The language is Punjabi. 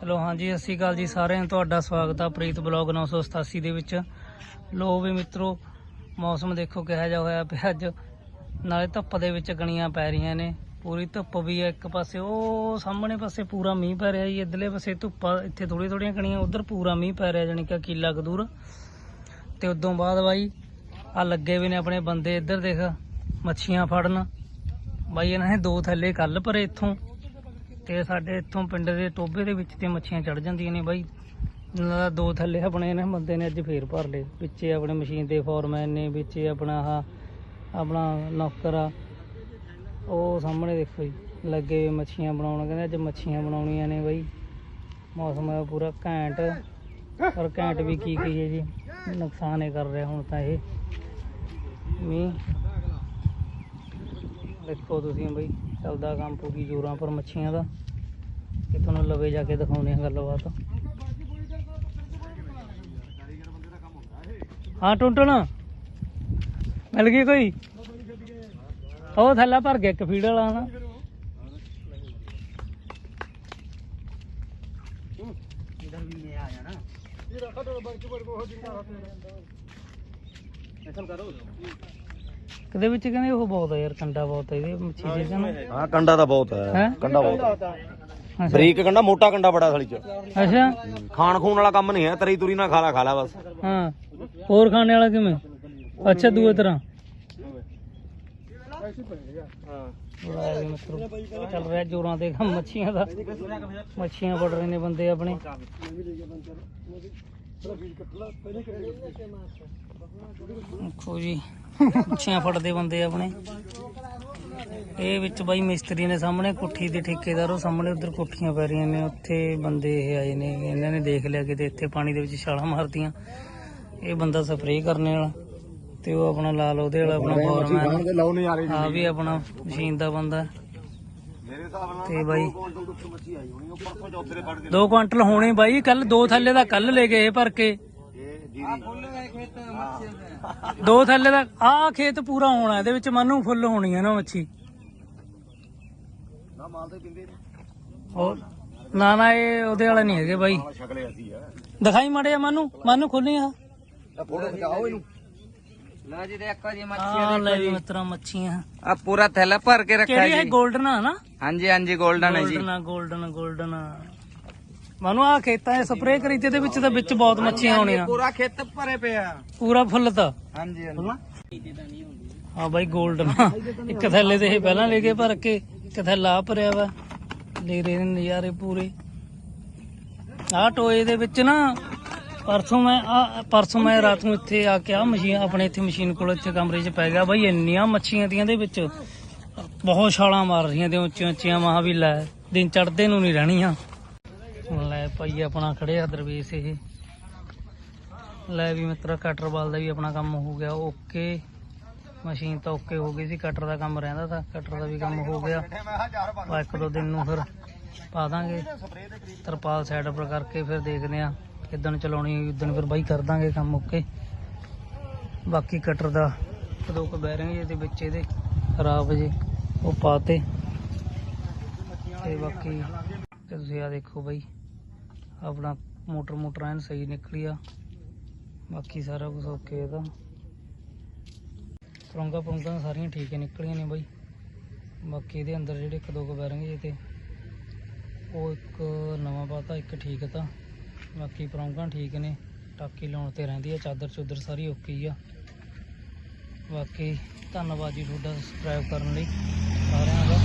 ਹੈਲੋ ਹਾਂਜੀ ਸਤਿ ਸ਼੍ਰੀ ਅਕਾਲ ਜੀ ਸਾਰਿਆਂ ਨੂੰ। ਤੁਹਾਡਾ ਸਵਾਗਤ ਆ ਪ੍ਰੀਤ ਬਲੌਗ 987 ਦੇ ਵਿੱਚ। ਲੋ ਵੀ ਮਿੱਤਰੋ ਮੌਸਮ ਦੇਖੋ ਕਿਹੋ ਜਿਹਾ ਹੋਇਆ ਪਿਆ ਅੱਜ। ਨਾਲੇ ਧੁੱਪ ਦੇ ਵਿੱਚ ਗਣੀਆਂ ਪੈ ਰਹੀਆਂ ਨੇ। ਪੂਰੀ ਧੁੱਪ ਵੀ ਹੈ ਇੱਕ ਪਾਸੇ। ਉਹ ਸਾਹਮਣੇ ਪਾਸੇ ਪੂਰਾ ਮੀਂਹ ਪੈ ਰਿਹਾ ਜੀ। ਇਧਰਲੇ ਪਾਸੇ ਧੁੱਪ ਆ, ਇੱਥੇ ਥੋੜੀ ਥੋੜੀਆਂ ਗਣੀਆਂ ਉਧਰ ਪੂਰਾ ਮੀਂਹ ਪੈ ਰਿਹਾ ਜਾਣੀ ਕਿ ਕਿਲਾ ਕਦੂਰ ਦੂਰ। ਤੇ ਉਦੋਂ ਬਾਅਦ ਬਾਈ ਆ ਲੱਗੇ ਵੀ ਨੇ ਆਪਣੇ ਬੰਦੇ ਇੱਧਰ ਦੇਖ ਮੱਛੀਆਂ ਫੜਨ। ਬਾਈ ਇਹਨਾਂ ਨੇ ਦੋ ਥੱਲੇ ਕੱਲ ਭਰੇ ਇੱਥੋਂ। ਤੇ ਸਾਡੇ ਇੱਥੋਂ ਪਿੰਡ ਦੇ ਟੋਬੇ ਦੇ ਵਿੱਚ ਤੇ ਮੱਛੀਆਂ ਚੜ ਜਾਂਦੀਆਂ ਨੇ ਬਾਈ। ਇਹਨਾਂ ਦਾ ਦੋ ਥੱਲੇ ਆਪਣੇ ਨੇ, ਬੰਦੇ ਨੇ ਅੱਜ ਫੇਰ ਭਰ ਲਏ। ਵਿੱਚੇ ਆਪਣੇ ਮਸ਼ੀਨ ਦੇ ਫੋਰਮੈਨ ਨੇ ਵਿੱਚੇ ਆਪਣਾ ਆਹ, ਆਪਣਾ ਨੌਕਰ ਆ। ਉਹ ਸਾਹਮਣੇ ਦੇਖੋ ਜੀ, ਲੱਗੇ ਮੱਛੀਆਂ ਬਣਾਉਣ, ਕਹਿੰਦੇ ਅੱਜ ਮੱਛੀਆਂ ਬਣਾਉਣੀਆਂ ਨੇ ਬਾਈ। ਮੌਸਮ ਹੈ ਪੂਰਾ ਘੈਂਟ। ਪਰ ਘੈਂਟ ਵੀ ਕੀ ਕਹੀਏ ਜੀ, ਨੁਕਸਾਨ ਹੀ ਕਰ ਰਿਹਾ ਹੁਣ ਤਾਂ ਇਹ। ਮੀਂਹ। ਦੇਖੋ ਤੁਸੀਂ ਬਈ, ਚੱਲਦਾ ਕੰਮ ਪੂਰੀ ਜ਼ੋਰਾਂ ਪਰ ਮੱਛੀਆਂ ਦਾ। ਤੇ ਤੁਹਾਨੂੰ ਲਵੇ ਜਾ ਕੇ ਦਿਖਾਉਣੇ ਆ ਗੱਲਬਾਤ। ਹਾਂ ਟੁੰਟਣ। ਮਿਲ ਗਈ ਕੋਈ? ਉਹ ਥੱਲਾ ਭਰ ਗਿਆ ਇੱਕ ਫੀਡ ਵਾਲਾ ਨਾ। ਕਦੇ ਵਿੱਚ ਕਹਿੰਦੇ ਉਹ ਬਹੁਤ ਆ ਯਾਰ ਕੰਡਾ ਬਹੁਤ ਆ ਇਹਦੇ ਮੱਛੀ ਜੀ ਨਾ। ਹਾਂ ਕੰਡਾ ਤਾਂ ਬਹੁਤ ਹੈਂ? ਕੰਡਾ ਬਹੁਤ ਹੈ। ਬਰੀਕ ਕੰਡਾ ਮੋਟਾ ਕੰਡਾ ਬੜਾ ਸਾਲੀ ਚ। ਅੱਛਾ। ਖਾਣ ਖੂਨ ਵਾਲਾ ਕੰਮ ਨਹੀਂ ਹੈ ਤਰੀ ਤੁਰੀ ਨਾ ਖਾ ਲਾ ਖਾ ਲਾ ਬਸ। ਹਾਂ। ਹੋਰ ਖਾਣੇ ਵਾਲਾ ਕਿਵੇਂ? ਅੱਛਾ ਦੂਏ ਤਰ੍ਹਾਂ। ਮਿੱਤਰੋ, ਚੱਲ ਰਿਹਾ ਜੋਰਾਂ ਦੇ ਕੰਮ ਮੱਛੀਆਂ ਦਾ। ਮੱਛੀਆਂ ਫੜ ਰਹੇ ਨੇ ਬੰਦੇ ਆਪਣੇ। ਦੇਖੋ ਜੀ ਮੱਛੀਆਂ ਫੜਦੇ ਬੰਦੇ ਆਪਣੇ। ਇਹ ਵਿੱਚ ਬਾਈ ਮਿਸਤਰੀ ਨੇ ਸਾਹਮਣੇ ਕੋਠੀ ਦੇ ਠੇਕੇਦਾਰ ਉਹ ਸਾਹਮਣੇ ਉਧਰ ਕੋਠੀਆਂ ਪੈ ਰਹੀਆਂ ਨੇ ਉੱਥੇ ਬੰਦੇ ਇਹ ਆਏ ਨੇ ਇਹਨਾਂ ਨੇ ਦੇਖ ਲਿਆ ਕਿਤੇ ਇੱਥੇ ਪਾਣੀ ਦੇ ਵਿੱਚ ਛਾਲਾਂ ਮਾਰਦੀਆਂ ਇਹ ਬੰਦਾ ਸਪਰੇਅ ਕਰਨੇ ਵਾਲਾ ਤੇ ਉਹ ਆਪਣਾ ਲਾਲ ਉਹਦੇ ਵਾਲਾ ਆਪਣਾ ਫੋਰਮੈਨ ਆ ਵੀ ਆਪਣਾ ਮਸ਼ੀਨ ਦਾ ਬੰਦਾ। ਤੇ ਬਾਈ ਮੱਛੀ ਆਈ ਹੋਣੀ ਉਹ ਪਰਸੋਂ ਚੌਥੇ ਦੇ ਫੜ ਕੇ 2 ਕੁਆਂਟਲ ਹੋਣੇ ਬਾਈ ਕੱਲ ਦੋ ਥੱਲੇ ਦਾ ਕੱਲ ਲੈ ਗਏ ਭਰ ਕੇ। ਇਹ ਜੀਰੀ ਦੋ। ਥੱਲੇ ਦਾ ਆਹ ਖੇਤ ਪੂਰਾ ਹੋਣਾ ਇਹਦੇ ਵਿੱਚ ਮਾਨੂੰ ਫੁੱਲ ਹੋਣੀ ਹੈ ਨਾ ਮੱਛੀ। ਨਾ ਨੇ। ਇਹ ਉਹਦੇ ਵਾਲੇ ਨਹੀਂ ਹੈਗੇ ਬਾਈ। ਆ। ਦਿਖਾਈ ਮੜੇ ਮਾਨੂੰ ਮਾਨੂੰ ਖੁੱਲੀ ਆ। ਫੋਟੋ ਖਿਚਾਓ ਇਹਨੂੰ। ਲਓ ਜੀ ਦੇਖੋ ਜੀ ਮੱਛੀਆਂ ਆ ਲੈ ਵੀ ਦੇਖੋ ਜੀ ਮਿੱਤਰਾ ਮੱਛੀਆਂ। ਆ ਪੂਰਾ ਥੈਲਾ ਭਰ ਕੇ ਰੱਖਿਆ ਕਿਹੜੀ ਹੈ ਜੀ। 골ਡਨ ਆ ਨਾ? ਹਾਂਜੀ ਹਾਂਜੀ 골ਡਨ ਹੈ ਜੀ। 골ਡਨ ਆ 골ਡਨ 골ਡਨ ਮਨੂ ਆ ਖੇਤਾਂ 'ਚ ਸਪਰੇਅ ਕਰੀ ਤੇ ਇਹਦੇ ਵਿੱਚ ਤਾਂ ਵਿੱਚ ਬਹੁਤ ਮੱਛੀਆਂ ਹੋਣੀਆਂ। ਪੂਰਾ ਖੇਤ ਭਰੇ ਪਿਆ ਪੂਰਾ ਫੁੱਲ ਤਾਂ। ਹਾਂਜੀ ਹਾਂਜੀ। ਹਾਂ ਬਾਈ 골ਡਨ ਇੱਕ ਥੈਲੇ ਤੇ ਇਹ ਪਹਿਲਾਂ ਲੈ ਕੇ ਭਰ ਕੇ ਇੱਕ ਥੈਲਾ ਆਹ ਭਰਿਆ ਵਾ। ਲੈ ਰਹੇ ਨੇ ਨਜ਼ਾਰੇ ਪੂਰੇ। ਆਹ ਟੋਏ ਦੇ ਵਿੱਚ ਨਾ ਪਰਸੋਂ ਮੈਂ, ਆ, ਪਰਸੋਂ ਮੈਂ ਰਾਤ ਨੂੰ ਇੱਥੇ ਆ ਕੇ ਆ ਮਸ਼ੀਨ, ਆਪਣੇ ਇੱਥੇ ਮਸ਼ੀਨ ਕੋਲ ਇੱਥੇ ਕਮਰੇ 'ਚ ਪੈ ਗਿਆ ਬਾਈ, ਇੰਨੀਆਂ ਮੱਛੀਆਂ ਦੀਆਂ ਦੇ ਵਿੱਚ। ਬਹੁਤ ਛਾਲਾਂ ਮਾਰ ਰਹੀਆਂ ਤੇ ਉੱਚੀਆਂ ਉੱਚੀਆਂ ਮਹਾ ਵੀ ਲੈ, ਦਿਨ ਚੜਦੇ ਨੂੰ ਨਹੀਂ ਰਹਿਣੀਆਂ। ਲੈ ਭਾਈ, ਆਪਣਾ ਖੜਿਆ ਦਰਵੇਸ਼ ਇਹ। ਲੈ ਵੀ ਮਿੱਤਰਾ ਕਟਰ ਬਾਲ ਦਾ ਵੀ ਆਪਣਾ ਕੰਮ ਹੋ ਗਿਆ, ਓਕੇ। ਮਸ਼ੀਨ ਤਾਂ ਓਕੇ ਹੋ ਗਈ ਸੀ ਕਟਰ ਦਾ ਕੰਮ ਰਹਿੰਦਾ ਤਾਂ ਕਟਰ ਦਾ ਵੀ ਕੰਮ ਹੋ ਗਿਆ। ਇੱਕ ਦੋ ਦਿਨ ਨੂੰ ਫਿਰ ਪਾ ਦਾਂਗੇ। ਤਰਪਾਲ ਸਾਈਡ ਪਰ ਕਰਕੇ ਫਿਰ ਦੇਖਦੇ ਆ ਕਿਦਣ ਚਲਾਉਣੀ ਉਦਣ ਫਿਰ ਬਾਈ ਕਰ ਦਾਂਗੇ ਕੰਮ ਓਕੇ। ਬਾਕੀ ਕਟਰ ਦਾ ਦੋ ਕੁ ਬੈਰਿੰਗ ਜੇ ਤੇ ਵਿੱਚ ਇਹਦੇ ਖਰਾਬ ਜੇ, ਉਹ ਪਾਤੇ ਤੇ। ਬਾਕੀ ਤੁਸੀਂ ਆ ਦੇਖੋ ਬਾਈ, ਆਪਣਾ ਮੋਟਰ ਮੋਟਰ ਐਨ ਸਹੀ ਨਿਕਲੀ ਆ। ਬਾਕੀ ਸਾਰਾ ਕੁਝ ਓਕੇ ਇਹਦਾ। ਪਰੋਂਗਾ ਪਰੋਂਗਾ ਸਾਰੀਆਂ ਠੀਕ ਹੀ ਨਿਕਲੀਆਂ ਨੇ ਬਾਈ। ਬਾਕੀ ਇਹਦੇ ਅੰਦਰ ਜਿਹੜੇ ਇੱਕ ਦੋ ਕੁ ਬੈਰਿੰਗ ਜੇ ਤੇ, ਉਹ ਇੱਕ ਨਵਾਂ ਪਾਤਾ, ਇੱਕ ਠੀਕ ਤਾਂ। ਬਾਕੀ ਪਰੋਂਗਾ ਠੀਕ ਨੇ, ਟਾਕੀ ਲਾਉਣ ਤੇ ਰਹਿੰਦੀ ਆ, ਚਾਦਰ ਚੁੱਦਰ ਸਾਰੀ ਓਕੇ ਹੀ ਆ। ਬਾਕੀ ਧੰਨਵਾਦ ਜੀ ਤੁਹਾਡਾ ਸਬਸਕ੍ਰਾਈਬ ਕਰਨ ਲਈ ਸਾਰਿਆਂ ਦਾ।